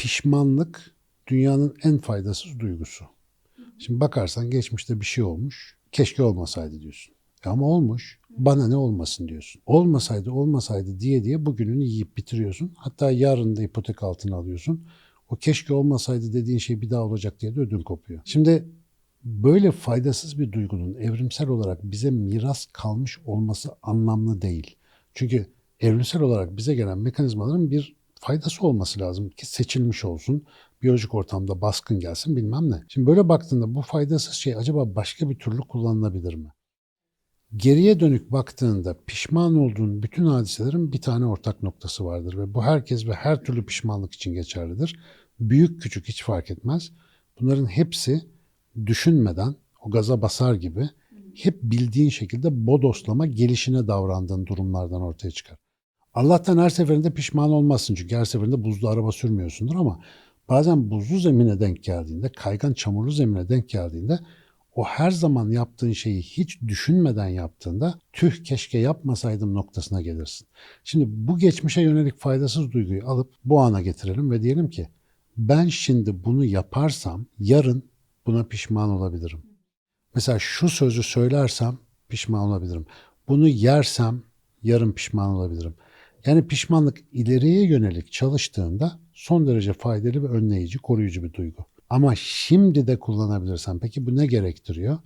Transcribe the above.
pişmanlık dünyanın en faydasız duygusu. Şimdi bakarsan geçmişte bir şey olmuş. Keşke olmasaydı diyorsun. E ama olmuş. Bana ne olmasın diyorsun. Olmasaydı olmasaydı diye diye bugününü yiyip bitiriyorsun. Hatta yarın da ipotek altına alıyorsun. O keşke olmasaydı dediğin şey bir daha olacak diye de ödün kopuyor. Şimdi böyle faydasız bir duygunun evrimsel olarak bize miras kalmış olması anlamlı değil. Çünkü evrimsel olarak bize gelen mekanizmaların bir faydası olması lazım ki seçilmiş olsun, biyolojik ortamda baskın gelsin bilmem ne. Şimdi böyle baktığında bu faydasız şey acaba başka bir türlü kullanılabilir mi? Geriye dönük baktığında pişman olduğun bütün hadiselerin bir tane ortak noktası vardır ve bu herkes ve her türlü pişmanlık için geçerlidir. Büyük küçük hiç fark etmez. Bunların hepsi düşünmeden o gaza basar gibi hep bildiğin şekilde bodoslama gelişine davrandığın durumlardan ortaya çıkar. Allah'tan her seferinde pişman olmazsın çünkü her seferinde buzlu araba sürmüyorsundur ama bazen buzlu zemine denk geldiğinde, kaygan çamurlu zemine denk geldiğinde o her zaman yaptığın şeyi hiç düşünmeden yaptığında tüh keşke yapmasaydım noktasına gelirsin. Şimdi bu geçmişe yönelik faydasız duyguyu alıp bu ana getirelim ve diyelim ki ben şimdi bunu yaparsam yarın buna pişman olabilirim. Mesela şu sözü söylersem pişman olabilirim. Bunu yersem yarın pişman olabilirim. Yani pişmanlık ileriye yönelik çalıştığında son derece faydalı ve önleyici, koruyucu bir duygu. Ama şimdi de kullanabilirsen peki bu ne gerektiriyor?